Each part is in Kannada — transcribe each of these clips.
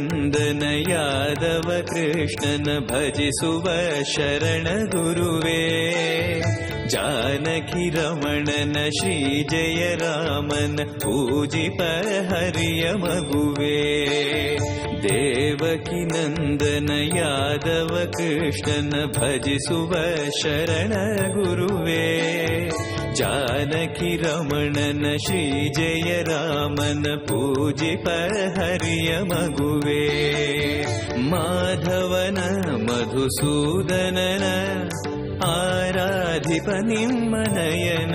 न्द न यादव कृष्ण न भज सुव शरण गुरुवे। जानकि रमण न श्री जय रामन पूजिपहरि य मगुवे देवकिनन्दन यादव कृष्णन भज शरण गुरुवे। जानकि रमणन श्री जय रामन पूजि हरिय मगुवे माधवन मधुसूदनन आराधिपनिं मनयन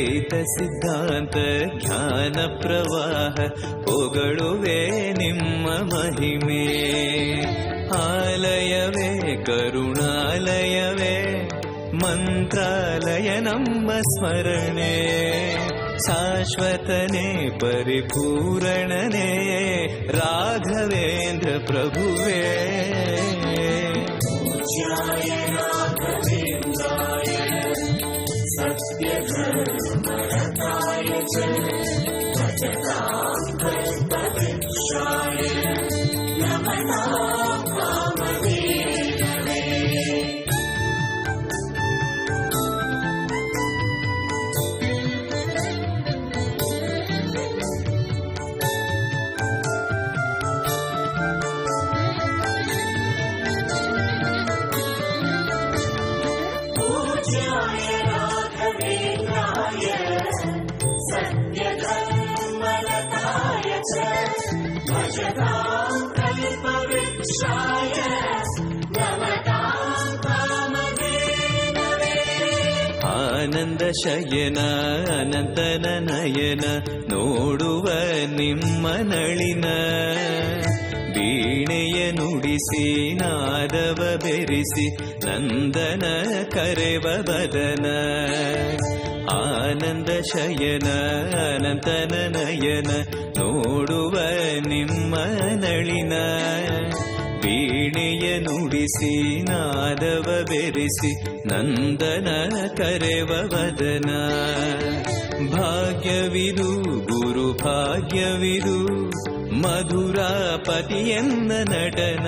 ದ್ವೈತ ಸಿದ್ಧಾಂತ, ಜ್ಞಾನ ಪ್ರವಾಹ, ಹೊಗಳುವೆ ನಿಮ್ಮ ಮಹಿಮೆ. ಆಲಯವೇ, ಕರುಣಾಲಯವೇ, ಮಂತ್ರಾಲಯ ನಮ್ಮ ಸ್ಮರಣೆ. ಶಾಶ್ವತನೇ, ಪರಿಪೂರಣನೇ, ರಾಘವೇಂದ್ರ ಪ್ರಭುವೇ. Thank you. कल्पवृक्षाय नमतां कामधेनवे ಆನಂದ ಶಯನ ಅನಂತನ ನಯನ ನೋಡುವ ನಿಮ್ಮ ನಳಿನ ವೀಣೆಯ ನುಡಿಸಿ ನಾದವ ಬೆರೆಸಿ ನಂದನ ಕರೆವ ಬದನ ಆನಂದ ಶಯನ ಅನಂತನ ನಯನ ನೋಡುವ ನಿಮ್ಮ ನಳಿನ ವೀಣೆಯ ನುಡಿಸಿ ನಾದವ ಬೆರೆಸಿ ನಂದನ ಕರೆವ ವದನ ಭಾಗ್ಯವಿದು ಗುರು ಭಾಗ್ಯವಿದು ಮಧುರಾಪತಿಯನ್ನ ನಟನ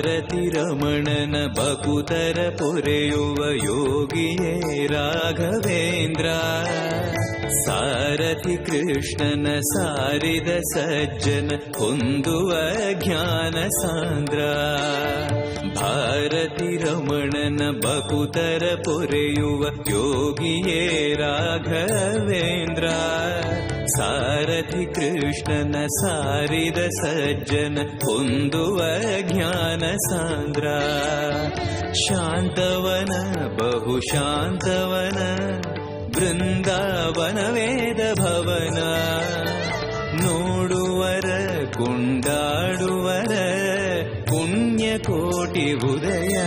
रति रमणन पुरयुव योगिये राघवेन्द्र। सारथि कृष्णन सारिद सारिदसज्जन कुन्दुवज्ञान सान्द्रा। भारतिरमणन बहुतर पुरयुव योगिये राघवेन्द्र सारथि कृष्णन सारिद सज्जन कुन्दुव ज्ञान सान्द्रा शान्तवन बहु शान्तवन वृन्दावन वेद भवन नोडुवर कुण्डाडु ఉదయా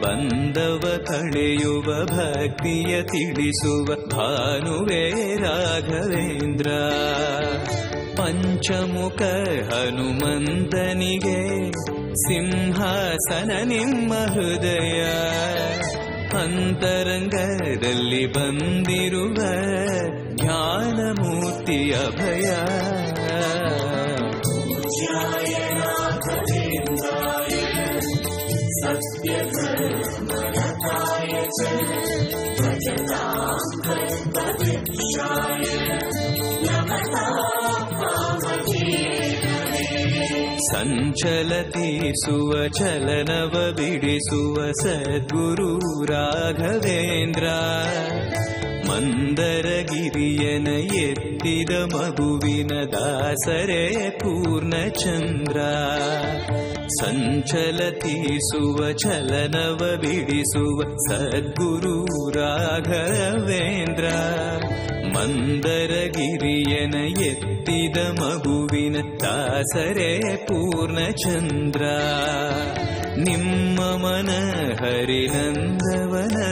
ಬಂದವ ಕಳೆಯುವ ಭಕ್ತಿಯ ತಿಳಿಸುವ ಭಾನುವೇ ರಾಘವೇಂದ್ರ. ಪಂಚಮುಖ ಹನುಮಂತನಿಗೆ ಸಿಂಹಾಸನ ನಿಮ್ಮ ಹೃದಯ. ಅಂತರಂಗದಲ್ಲಿ ಬಂದಿರುವ ಜ್ಞಾನಮೂರ್ತಿಯ ಭಯ सञ्चलति सुचलनवबिडि सुसद्गुरु राघवेन्द्रा मन्दर गिरियनयेत्तिद मुविन दासरे पूर्णचन्द्रा ಸಂಚಲತೀಸುವ ಚಲನವ ಬಿಡಿಸುವ ಸದ್ಗುರು ರಾಘವೇಂದ್ರ. ಮಂದರಗಿರಿಯನ ಎತ್ತಿದ ಮಗುವಿನ ದಾಸರೇ ಪೂರ್ಣಚಂದ್ರ. ನಿಮ್ಮ ಮನ ಹರಿನಂದವನ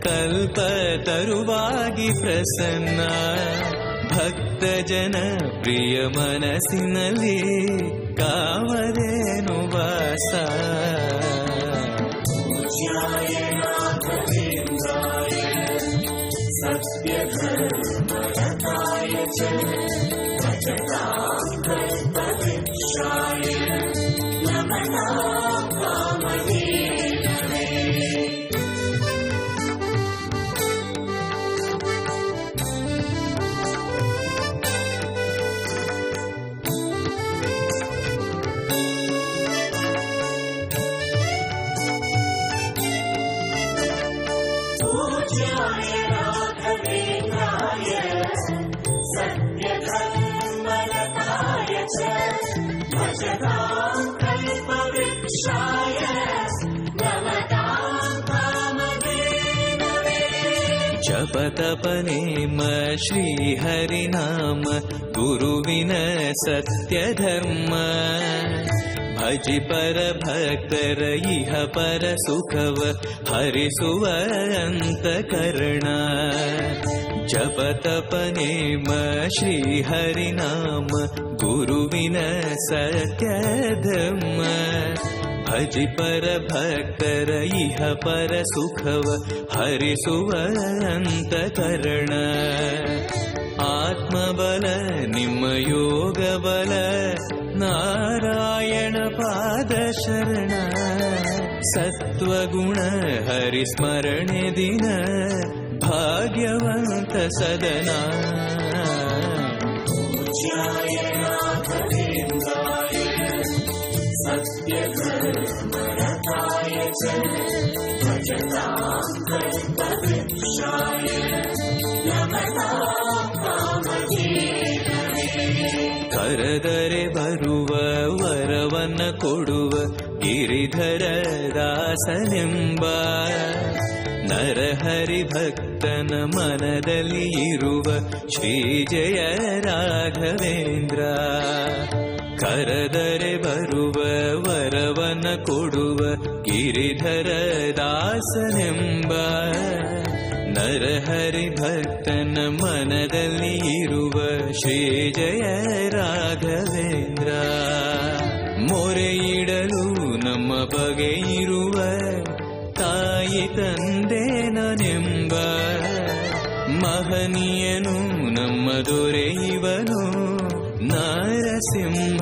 ಕಲ್ಪ ತರುವಾಗಿ ಪ್ರಸನ್ನ. ಭಕ್ತ ಜನ ಪ್ರಿಯ ಮನಸ್ಸಿನಲ್ಲಿ सा तपनेम श्रीहरिनाम गुरुविन सत्यधर्म। भजि पर भक्तर इह पर सुखव हरिसुवरन्त कर्णा। जप तपनेम श्रीहरिनाम गुरुविन सत्यधर्म। ಭಜಿ ಪರ ಭಕ್ತರ ಇಹ ಪರ ಸುಖವ ಹರಿಸುವ ಅಂತಕರಣ ಆತ್ಮಬಲ, ನಿಮ್ಮ ಯೋಗ ಬಲ, ನಾರಾಯಣ ಪಾದ ಶರಣ. ಸತ್ವಗುಣ, ಹರಿಸ್ಮರಣೆ ದಿನ, ಭಾಗ್ಯವಂತ ಸದನ. सत्यधर्मरताय च भजतां कल्पवृक्षाय नमतां कामधेनवे ಕರೆದರೆ ಬರುವ ವರವನ್ನ ಕೊಡುವ ಗಿರಿಧರ ದಾಸನೆಂಬ ನರಹರಿ ಭಕ್ತನ ಮನದಲ್ಲಿ ಇರುವ ಶ್ರೀ ಜಯ ರಾಘವೇಂದ್ರ ಕರೆದರೆ ಬರುವ ವರವನ್ನ ಕೊಡುವ ಗಿರಿಧರ ದಾಸನೆಂಬ ನರಹರಿ ಭಕ್ತನ ಮನದಲ್ಲಿ ಇರುವ ಶ್ರೀ ಜಯ ರಾಘವೇಂದ್ರ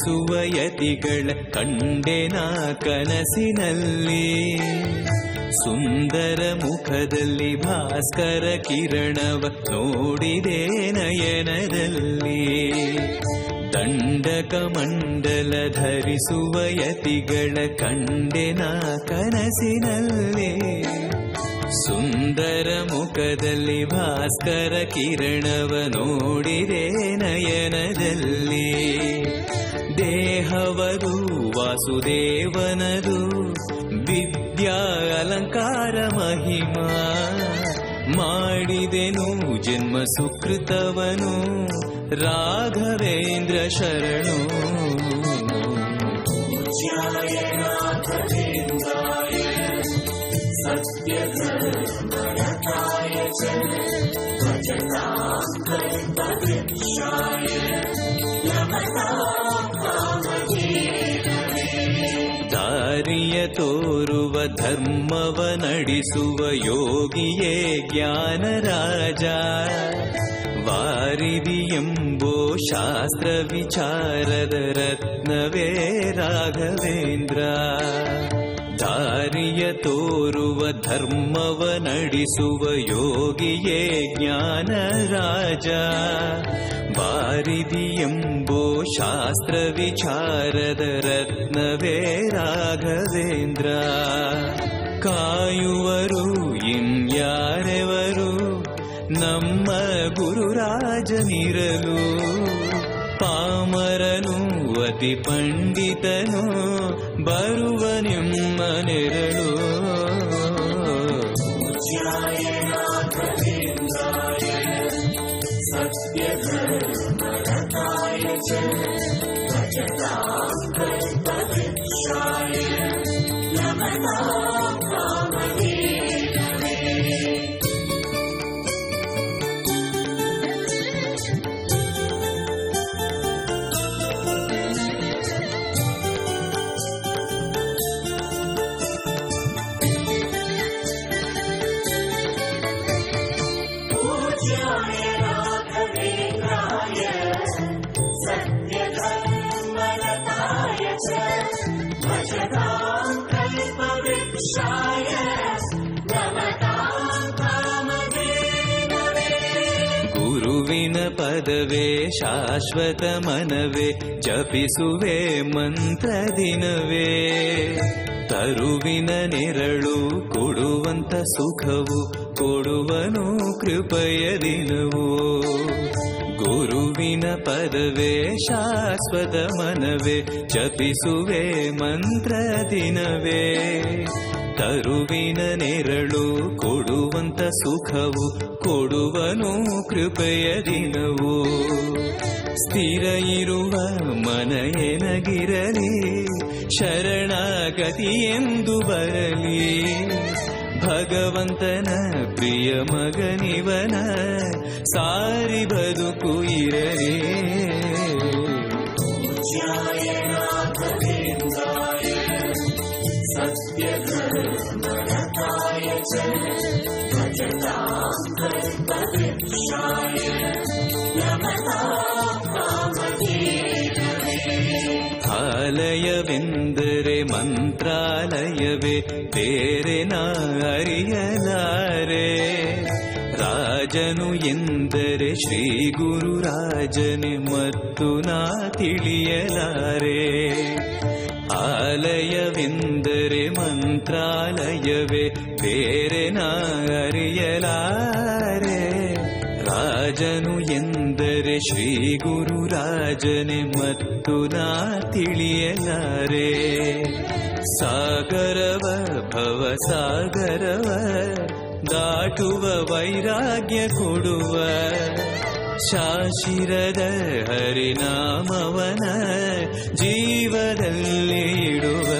ಧರಿಸುವ ಯತಿಗಳ ನಾ ಕನಸಿನಲ್ಲಿ. ಸುಂದರ ಮುಖದಲ್ಲಿ ಭಾಸ್ಕರ ಕಿರಣವ ನೋಡಿದೆ ನಯನದಲ್ಲಿ. ದಂಡಕ ಮಂಡಲ ಧರಿಸುವ ಯತಿಗಳ ಕಂಡೆನ ಕನಸಿನಲ್ಲಿ. ಸುಂದರ ಮುಖದಲ್ಲಿ ಭಾಸ್ಕರ ಕಿರಣವ ನೋಡಿದೆ ನಯನದಲ್ಲಿ. ದೇಹವರು ವಾಸುದೇವನದು ವಿದ್ಯಾ देहव वासुदेवन विद्यालङ्कार महिमा जन्म सुकृतवनु राघवेन्द्र शरणु ದಾರಿಯ ತೋರುವ ಧರ್ಮವ ನಡೆಸುವ ಯೋಗಿಯೇ ಜ್ಞಾನ ರಾಜ ವಾರಿದಿ ಎಂಬೋ ಶಾಸ್ತ್ರ ವಿಚಾರದ ರತ್ನವೇ ರಾಘವೇಂದ್ರ ದಾರಿಯ ತೋರುವ ಧರ್ಮವ ನಡೆಸುವ ಯೋಗಿಯೇ ಜ್ಞಾನ ರಾಜ. ಎಂಬೋ ಶಾಸ್ತ್ರ ವಿಚಾರದ ರತ್ನವೇ ರಾಘವೇಂದ್ರ. ಕಾಯುವರು ಇನ್ಯಾರೆವರು? ನಮ್ಮ ಗುರುರಾಜನಿರಲು ಪಾಮರನು ಅತಿ ಪಂಡಿತನು. ಬರುವ ನಿಮ್ಮ ನೆರಳು ಪದವೇ ಶಾಶ್ವತ ಮನವೇ ಜಪಿಸುವೆ ಮಂತ್ರ ದಿನವೇ. ತರುವಿನ ನೆರಳು ಕೊಡುವಂತ ಸುಖವು ಕೊಡುವನು ಕೃಪಯ ದಿನವು. ಗುರುವಿನ ಪದವೇ ಶಾಶ್ವತ ಮನವೇ ಜಪಿಸುವೆ ಮಂತ್ರ ದಿನವೇ. ತರುವಿನ ನೆರಳು ಕೊಡುವಂತ ಸುಖವು ಕೊಡುವನು ಕೃಪೆಯ ದಿನವು. ಸ್ಥಿರ ಇರುವ ಮನೆಯನಗಿರಲಿ ಶರಣಾಗತಿ ಎಂದು ಬರಲಿ. ಭಗವಂತನ ಪ್ರಿಯ ಮಗನಿವನ ಸಾರಿ ಬದುಕು ಇರಲಿ. ಸತ್ಯ ಆಲಯವೆಂದರೆ ಮಂತ್ರಾಲಯವೇ ಬೇರೆ ನಾ ಅರಿಯಲಾರೆ ರಾಜನು ಎಂದರೆ ಶ್ರೀ ಗುರುರಾಜನೆ ಮತ್ತು ನಾ ತಿಳಿಯಲಾರೆ ಆಲಯವೆಂದರೆ ಮಂತ್ರಾಲಯವೇ ಬೇರೆ ನಾ ಅರಿಯಲಾರೆ ರಾಜನು ಎಂದರೆ ಶ್ರೀ ಗುರು ರಾಜನೆ ಮತ್ತು ನಾ ತಿಳಿಯಲಾರೆ. ಸಾಗರವ ಭವ ಸಾಗರವ, ದಾಟುವ ವೈರಾಗ್ಯ ಕೊಡುವ. ಶಾಶಿರದ ಹರಿನಾಮವನ ಜೀವದಲ್ಲಿ ಇಡುವ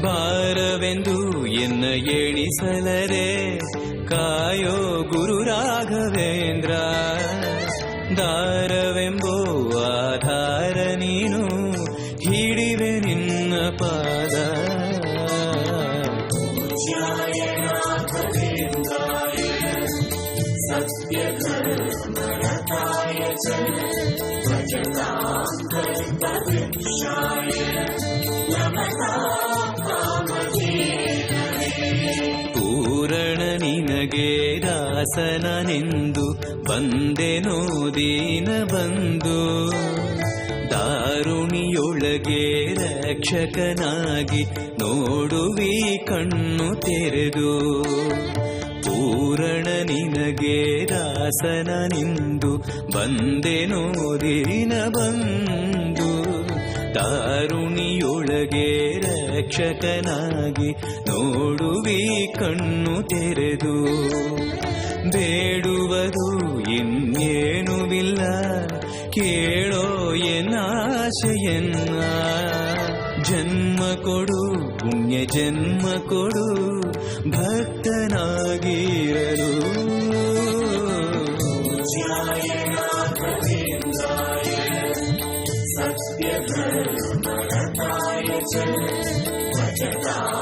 ಭಾರವೆಂದು ಎನ್ನ ಎಣಿಸಲರೆ ಕಾಯೋ ಗುರು ರಾಘವೇಂದ್ರ ದಾರವೆಂಬೋ ಆಧಾರ ನೀನು ದಾಸನನೆಂದು ಬಂದೆನೋ ದೀನ ಬಂದು. ದಾರುಣಿಯೊಳಗೆ ರಕ್ಷಕನಾಗಿ ನೋಡುವಿ ಕಣ್ಣು ತೆರೆದು. ಪೂರಣ ನಿನಗೆ ದಾಸನನೆಂದು ಬಂದೆನೋ ದೀನ ಬಂದು. ದಾರುಣಿಯೊಳಗೆ ರಕ್ಷಕನಾಗಿ ನೋಡುವಿ ಕಣ್ಣು ತೆರೆದು. ಬೇಡುವುದು ಇನ್ನೇನುವಿಲ್ಲ, ಕೇಳೋ ಎನ್ನಾಶೆಯನ್ನ ಜನ್ಮ ಕೊಡು, ಪುಣ್ಯ ಜನ್ಮ ಕೊಡು ಭಕ್ತನಾಗಿರಲು Watch it, watch.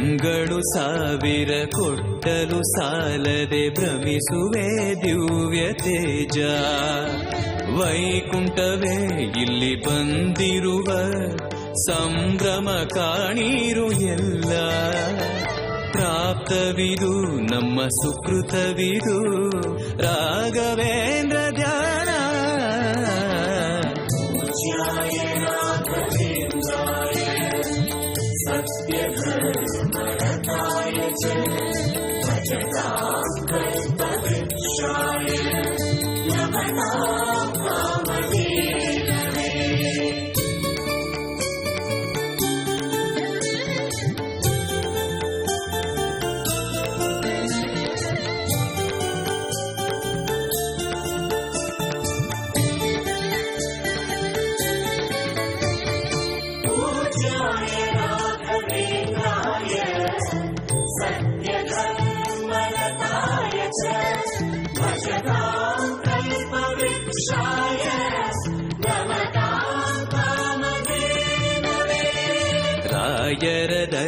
ಕಣ್ಗಳು ಸಾವಿರ ಕೊಟ್ಟಲು ಸಾಲದೆ ಭ್ರಮಿಸುವೆ ದಿವ್ಯ ತೇಜ. ವೈಕುಂಠವೇ, ಇಲ್ಲಿ ಬಂದಿರುವ ಸಂಭ್ರಮ ಕಾಣೀರು ಎಲ್ಲ. ಪ್ರಾಪ್ತವಿದು ನಮ್ಮ ಸುಕೃತವಿದು ರಾಘವೇಂದ್ರ ಧ್ಯಾನ.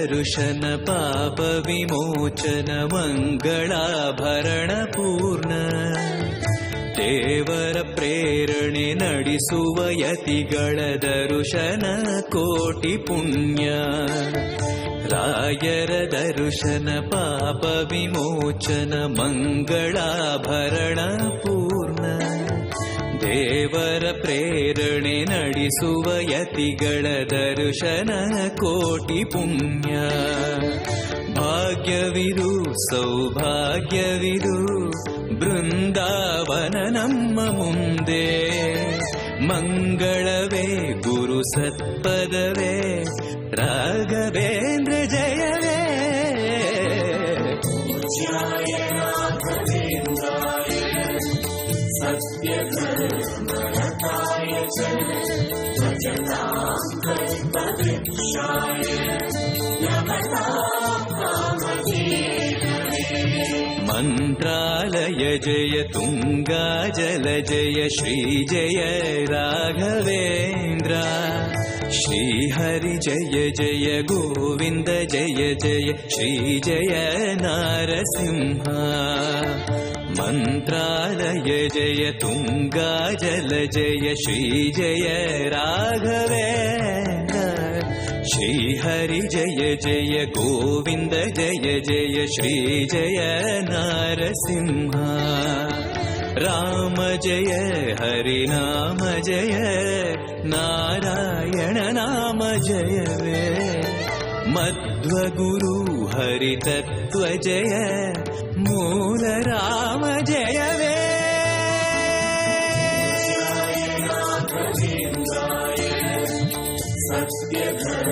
ದರ್ಶನ, ಪಾಪ ವಿಮೋಚನ ಮಂಗಳಾಭರಣ ಪೂರ್ಣ. ದೇವರ ಪ್ರೇರಣೆ ನಡೆಸುವ ಯತಿಗಳ ದರ್ಶನ ಕೋಟಿ ಪುಣ್ಯ. ರಾಯರ ದರ್ಶನ, ಪಾಪ ವಿಮೋಚನ ಮಂಗಳಾಭರಣ ಪೂರ್ಣ. ದೇವರ ಪ್ರೇರಣೆ ಹರಿಸುವ ಯತಿಗಳ ದರ್ಶನ ಕೋಟಿ ಪುಣ್ಯ. ಭಾಗ್ಯವಿದು, ಸೌಭಾಗ್ಯವಿದು, ಬೃಂದಾವನ ನಮ್ಮ ಮುಂದೆ. ಮಂಗಳವೇ, ಗುರು ಸತ್ಪದವೇ, ರಾಘವೇಂದ್ರ ಜಯವೇ. ಸತ್ಯ मन्त्रालय जय तुङ्गाजल जय श्रीजय राघवेन्द्र। श्रीहरि जय जय गोविन्द जय जय श्रीजय नारसिंहा। मन्त्रालय जय तुङ्गाजल जय श्रीजय राघवे श्रीहरि जय जय गोविन्द, जय जय श्री जय नारसिंह। राम जय हरिनाम जय, नारायण नाम जय। वे मध्वगुरु हरितत्त्व जय, मूल राम जय वे। राघवेन्द्राय